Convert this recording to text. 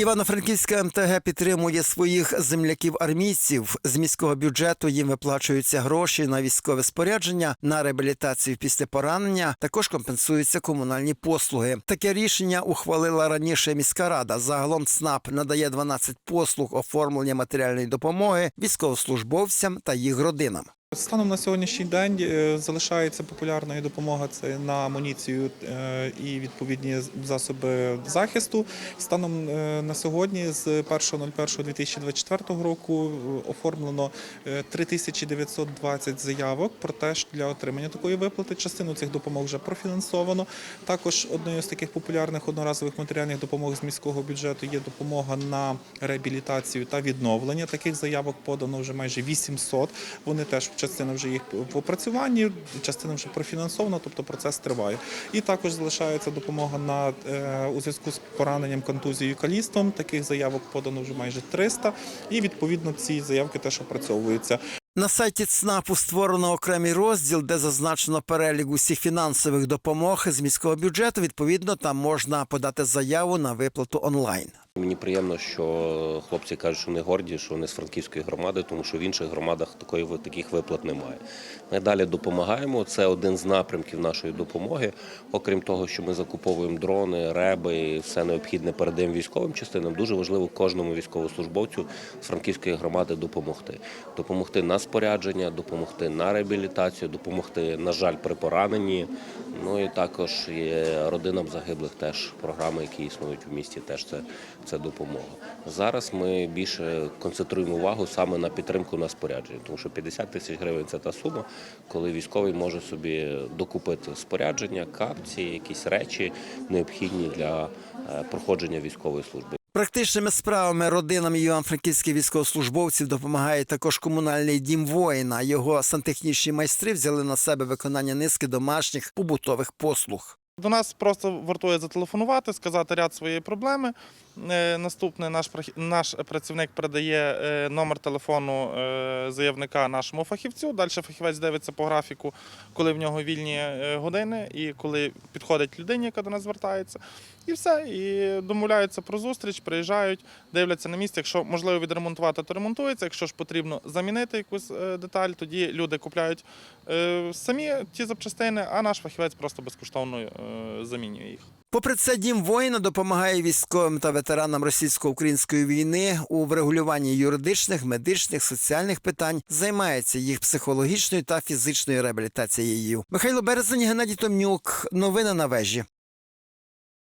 Івано-Франківська МТГ підтримує своїх земляків-армійців. З міського бюджету їм виплачуються гроші на військове спорядження, на реабілітацію після поранення. Також компенсуються комунальні послуги. Таке рішення ухвалила раніше міська рада. Загалом ЦНАП надає 12 послуг оформлення матеріальної допомоги військовослужбовцям та їх родинам. Станом на сьогоднішній день е, залишається популярною допомога це на амуніцію е, і відповідні засоби захисту. Станом е, на сьогодні з 1.01.2024 року оформлено е, 3920 заявок про те, що для отримання такої виплати частину цих допомог вже профінансовано. Також одною з таких популярних одноразових матеріальних допомог з міського бюджету є допомога на реабілітацію та відновлення. Таких заявок подано вже майже 800. Вони теж частина вже їх в опрацюванні, частина вже профінансована, тобто процес триває. І також залишається допомога на е, у зв'язку з пораненням контузією калістом. Таких заявок подано вже майже 300. І відповідно ці заявки теж опрацьовуються. На сайті ЦНАПу створено окремий розділ, де зазначено перелік усіх фінансових допомог з міського бюджету. Відповідно, там можна подати заяву на виплату онлайн. Мені приємно, що хлопці кажуть, що вони горді, що вони з франківської громади, тому що в інших громадах такої таких виплат немає. Ми далі допомагаємо. Це один з напрямків нашої допомоги. Окрім того, що ми закуповуємо дрони, реби, все необхідне передаємо військовим частинам. Дуже важливо кожному військовослужбовцю з франківської громади допомогти. Допомогти на спорядження, допомогти на реабілітацію, допомогти, на жаль, при пораненні. Ну і також є родинам загиблих теж програми, які існують в місті. Теж це, це допомога. Зараз ми більше концентруємо увагу саме на підтримку на спорядження, тому що 50 тисяч гривень це та сума, коли військовий може собі докупити спорядження, капці, якісь речі необхідні для е, проходження військової служби. Практичними справами родинам івано-франківських військовослужбовців допомагає також комунальний дім воїна. Його сантехнічні майстри взяли на себе виконання низки домашніх побутових послуг. До нас просто вартує зателефонувати, сказати ряд своєї проблеми. Е, Наступне наш наш працівник передає е, номер телефону е, заявника нашому фахівцю. Далі фахівець дивиться по графіку, коли в нього вільні години і коли підходить людині, яка до нас звертається. І все. І домовляються про зустріч, приїжджають, дивляться на місці. Якщо можливо відремонтувати, то ремонтується. Якщо ж потрібно замінити якусь деталь, тоді люди купляють самі ті запчастини, а наш фахівець просто безкоштовно замінює їх. Попри це, дім воїна допомагає військовим та ветеранам російсько-української війни у врегулюванні юридичних, медичних, соціальних питань, займається їх психологічною та фізичною реабілітацією. Михайло Березень, Геннадій Томнюк. Новини на вежі.